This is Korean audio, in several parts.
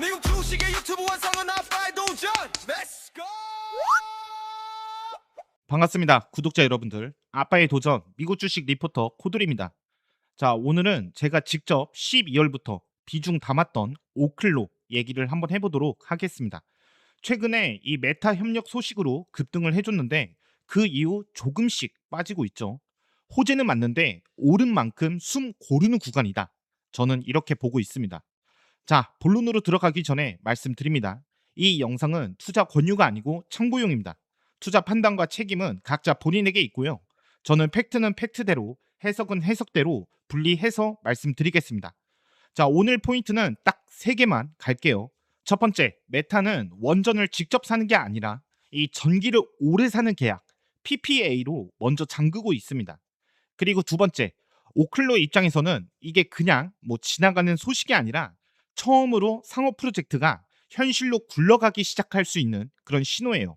미국 주식의 유튜브 완성은 아빠의 도전 Let's 반갑습니다. 구독자 여러분들. 아빠의 도전 미국 주식 리포터 코드입니다. 자, 오늘은 제가 직접 12월부터 비중 담았던 오클로 얘기를 한번 해보도록 하겠습니다. 최근에 이 메타 협력 소식으로 급등을 해줬는데 그 이후 조금씩 빠지고 있죠. 호재는 맞는데 오른 만큼 숨 고르는 구간이다. 저는 이렇게 보고 있습니다. 자, 본론으로 들어가기 전에 말씀드립니다. 이 영상은 투자 권유가 아니고 참고용입니다. 투자 판단과 책임은 각자 본인에게 있고요. 저는 팩트는 팩트대로, 해석은 해석대로 분리해서 말씀드리겠습니다. 자, 오늘 포인트는 딱세 개만 갈게요. 첫 번째, 메타는 원전을 직접 사는 게 아니라 이 전기를 오래 사는 계약, PPA로 먼저 잠그고 있습니다. 그리고 두 번째, 오클로 입장에서는 이게 그냥 뭐 지나가는 소식이 아니라 처음으로 상업 프로젝트가 현실로 굴러가기 시작할 수 있는 그런 신호예요.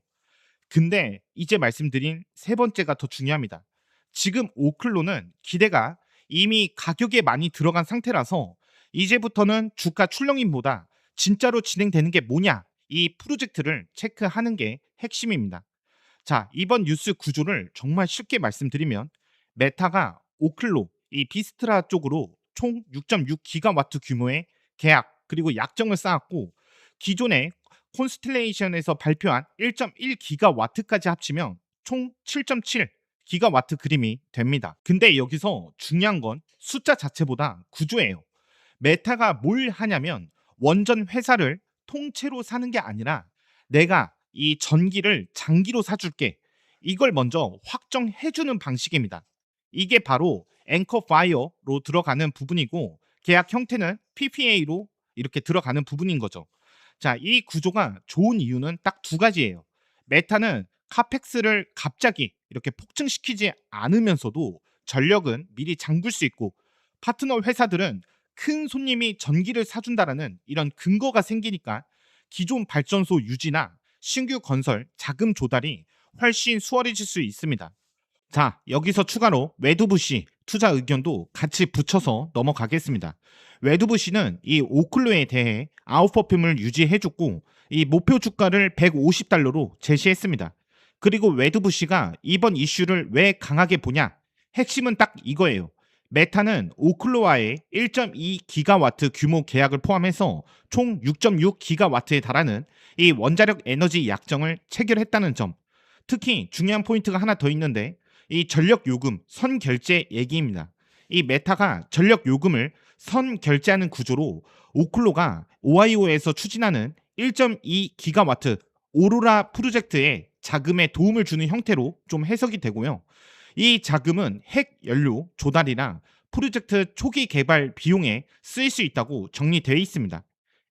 근데 이제 말씀드린 세 번째가 더 중요합니다. 지금 오클로는 기대가 이미 가격에 많이 들어간 상태라서 이제부터는 주가 출렁임보다 진짜로 진행되는 게 뭐냐 이 프로젝트를 체크하는 게 핵심입니다. 자 이번 뉴스 구조를 정말 쉽게 말씀드리면 메타가 오클로 이 비스트라 쪽으로 총 6.6기가와트 규모의 계약 그리고 약정을 쌓았고 기존의 콘스텔레이션에서 발표한 1.1기가와트까지 합치면 총 7.7 기가와트 그림이 됩니다. 근데 여기서 중요한 건 숫자 자체보다 구조예요. 메타가 뭘 하냐면 원전 회사를 통째로 사는 게 아니라 내가 이 전기를 장기로 사줄게. 이걸 먼저 확정해주는 방식입니다. 이게 바로 앵커 파이어로 들어가는 부분이고 계약 형태는 PPA로 이렇게 들어가는 부분인 거죠. 자, 이 구조가 좋은 이유는 딱 두 가지예요. 메타는 카펙스를 갑자기 이렇게 폭증시키지 않으면서도 전력은 미리 잠글 수 있고 파트너 회사들은 큰 손님이 전기를 사준다라는 이런 근거가 생기니까 기존 발전소 유지나 신규 건설 자금 조달이 훨씬 수월해질 수 있습니다. 자, 여기서 추가로 웨드부시 투자 의견도 같이 붙여서 넘어가겠습니다. 웨드부시는 이 오클로에 대해 아웃퍼폼을 유지해줬고 이 목표 주가를 150달러로 제시했습니다. 그리고 웨드부시가 이번 이슈를 왜 강하게 보냐? 핵심은 딱 이거예요. 메타는 오클로와의 1.2기가와트 규모 계약을 포함해서 총 6.6기가와트에 달하는 이 원자력 에너지 약정을 체결했다는 점. 특히 중요한 포인트가 하나 더 있는데 이 전력 요금 선 결제 얘기입니다. 이 메타가 전력 요금을 선 결제하는 구조로 오클로가 오하이오에서 추진하는 1.2 기가와트 오로라 프로젝트에 자금에 도움을 주는 형태로 좀 해석이 되고요. 이 자금은 핵 연료 조달이나 프로젝트 초기 개발 비용에 쓰일 수 있다고 정리되어 있습니다.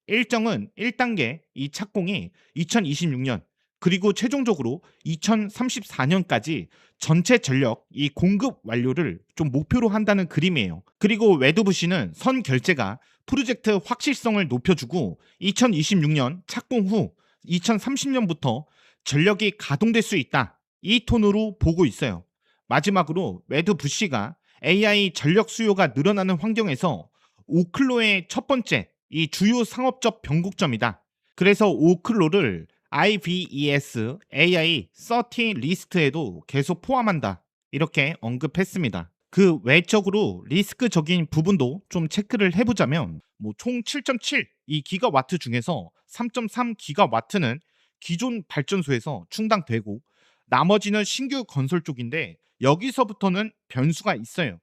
일정은 1단계 이 착공이 2026년 그리고 최종적으로 2034년까지 전체 전력 이 공급 완료를 좀 목표로 한다는 그림이에요. 그리고 웨드부시는 선 결제가 프로젝트 확실성을 높여주고 2026년 착공 후 2030년부터 전력이 가동될 수 있다. 이 톤으로 보고 있어요. 마지막으로 웨드부시가 AI 전력 수요가 늘어나는 환경에서 오클로의 첫 번째 이 주요 상업적 변곡점이다. 그래서 오클로를 IVES AI 30 리스트에도 계속 포함한다. 이렇게 언급했습니다. 그 외적으로 리스크적인 부분도 좀 체크를 해보자면 뭐 총 7.7 이 기가와트 중에서 3.3 기가와트는 기존 발전소에서 충당되고 나머지는 신규 건설 쪽인데 여기서부터는 변수가 있어요.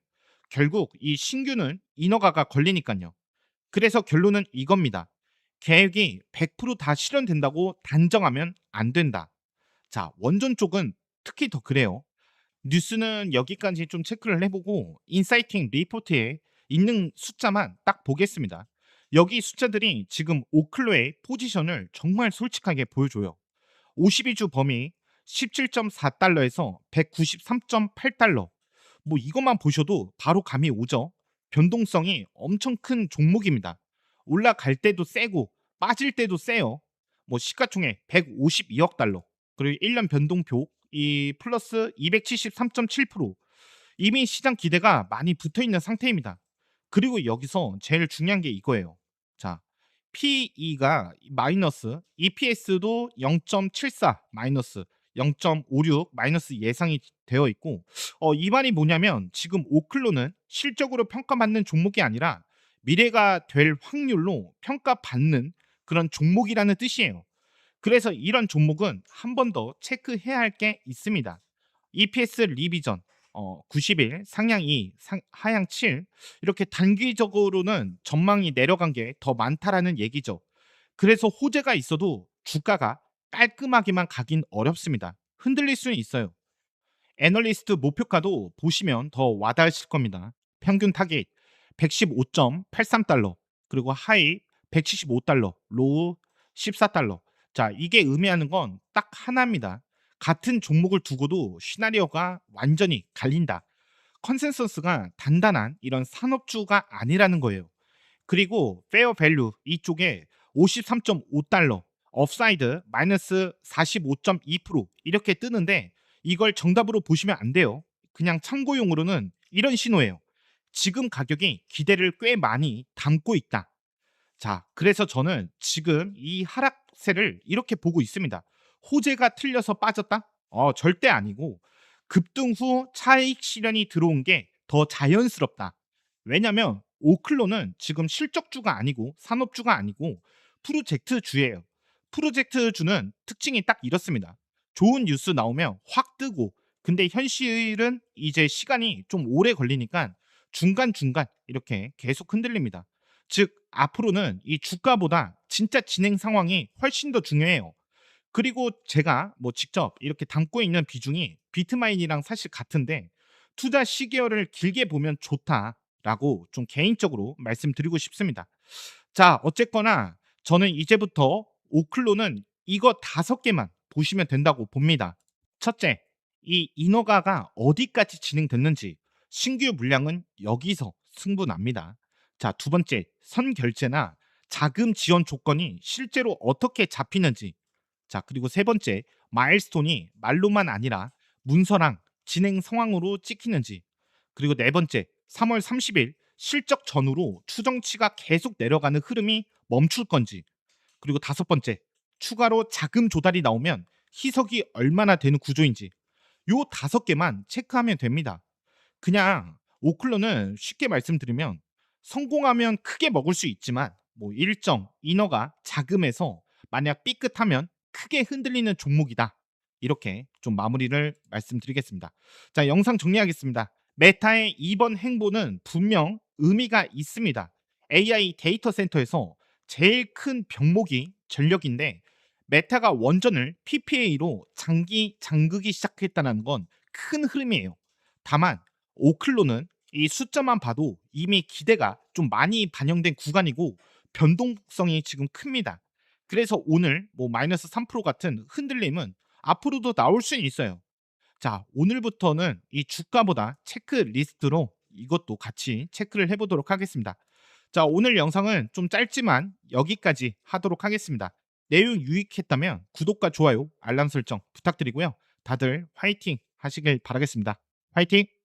결국 이 신규는 인허가가 걸리니까요. 그래서 결론은 이겁니다. 계획이 100%다 실현된다고 단정하면 안 된다. 자, 원전 쪽은 특히 더 그래요. 뉴스는 여기까지 좀 체크를 해보고 인사이팅 리포트에 있는 숫자만 딱 보겠습니다. 여기 숫자들이 지금 오클로의 포지션을 정말 솔직하게 보여줘요. 52주 범위 17.4달러에서 193.8달러. 뭐 이것만 보셔도 바로 감이 오죠. 변동성이 엄청 큰 종목입니다. 올라갈 때도 세고 빠질 때도 세요. 뭐 시가총액 152억 달러. 그리고 1년 변동표 이 플러스 273.7% 이미 시장 기대가 많이 붙어 있는 상태입니다. 그리고 여기서 제일 중요한 게 이거예요. 자, PE가 마이너스, EPS도 0.74 마이너스, 0.56 마이너스 예상이 되어 있고 어, 이 말이 뭐냐면 지금 오클로는 실적으로 평가받는 종목이 아니라 미래가 될 확률로 평가받는 그런 종목이라는 뜻이에요. 그래서 이런 종목은 한 번 더 체크해야 할 게 있습니다. EPS 리비전 어, 90일 상향 2, 상, 하향 7 이렇게 단기적으로는 전망이 내려간 게 더 많다라는 얘기죠. 그래서 호재가 있어도 주가가 깔끔하게만 가긴 어렵습니다. 흔들릴 수는 있어요. 애널리스트 목표가도 보시면 더 와닿으실 겁니다. 평균 타겟 115.83달러 그리고 하이 175달러 로우 14달러 자 이게 의미하는 건 딱 하나입니다. 같은 종목을 두고도 시나리오가 완전히 갈린다. 컨센서스가 단단한 이런 산업주가 아니라는 거예요. 그리고 페어 밸류 이쪽에 53.5달러 업사이드 마이너스 45.2% 이렇게 뜨는데 이걸 정답으로 보시면 안 돼요. 그냥 참고용으로는 이런 신호예요. 지금 가격이 기대를 꽤 많이 담고 있다. 자, 그래서 저는 지금 이 하락세를 이렇게 보고 있습니다. 호재가 틀려서 빠졌다? 어, 절대 아니고 급등 후 차익 실현이 들어온 게 더 자연스럽다. 왜냐면 오클로는 지금 실적주가 아니고 산업주가 아니고 프로젝트 주예요. 프로젝트 주는 특징이 딱 이렇습니다. 좋은 뉴스 나오면 확 뜨고 근데 현실은 이제 시간이 좀 오래 걸리니까 중간중간 이렇게 계속 흔들립니다. 즉 앞으로는 이 주가보다 진짜 진행 상황이 훨씬 더 중요해요. 그리고 제가 뭐 직접 이렇게 담고 있는 비중이 비트마인이랑 사실 같은데 투자 시계열을 길게 보면 좋다라고 좀 개인적으로 말씀드리고 싶습니다. 자, 어쨌거나 저는 이제부터 오클로는 이거 다섯 개만 보시면 된다고 봅니다. 첫째, 이 인허가가 어디까지 진행됐는지 신규 물량은 여기서 승부납니다. 자, 두 번째, 선결제나 자금 지원 조건이 실제로 어떻게 잡히는지. 자, 그리고 세 번째, 마일스톤이 말로만 아니라 문서랑 진행 상황으로 찍히는지. 그리고 네 번째, 3월 30일 실적 전후로 추정치가 계속 내려가는 흐름이 멈출 건지. 그리고 다섯 번째, 추가로 자금 조달이 나오면 희석이 얼마나 되는 구조인지. 요 다섯 개만 체크하면 됩니다. 그냥 오클로는 쉽게 말씀드리면 성공하면 크게 먹을 수 있지만 뭐 일정 인허가 자금에서 만약 삐끗하면 크게 흔들리는 종목이다. 이렇게 좀 마무리를 말씀드리겠습니다. 자, 영상 정리하겠습니다. 메타의 이번 행보는 분명 의미가 있습니다. AI 데이터 센터에서 제일 큰 병목이 전력인데 메타가 원전을 PPA로 장기 잠그기 시작했다는 건 큰 흐름이에요. 다만 오클로는 이 숫자만 봐도 이미 기대가 좀 많이 반영된 구간이고 변동성이 지금 큽니다. 그래서 오늘 뭐 마이너스 3% 같은 흔들림은 앞으로도 나올 수는 있어요. 자, 오늘부터는 이 주가보다 체크리스트로 이것도 같이 체크를 해보도록 하겠습니다. 자, 오늘 영상은 좀 짧지만 여기까지 하도록 하겠습니다. 내용 유익했다면 구독과 좋아요, 알람 설정 부탁드리고요. 다들 화이팅 하시길 바라겠습니다. 화이팅!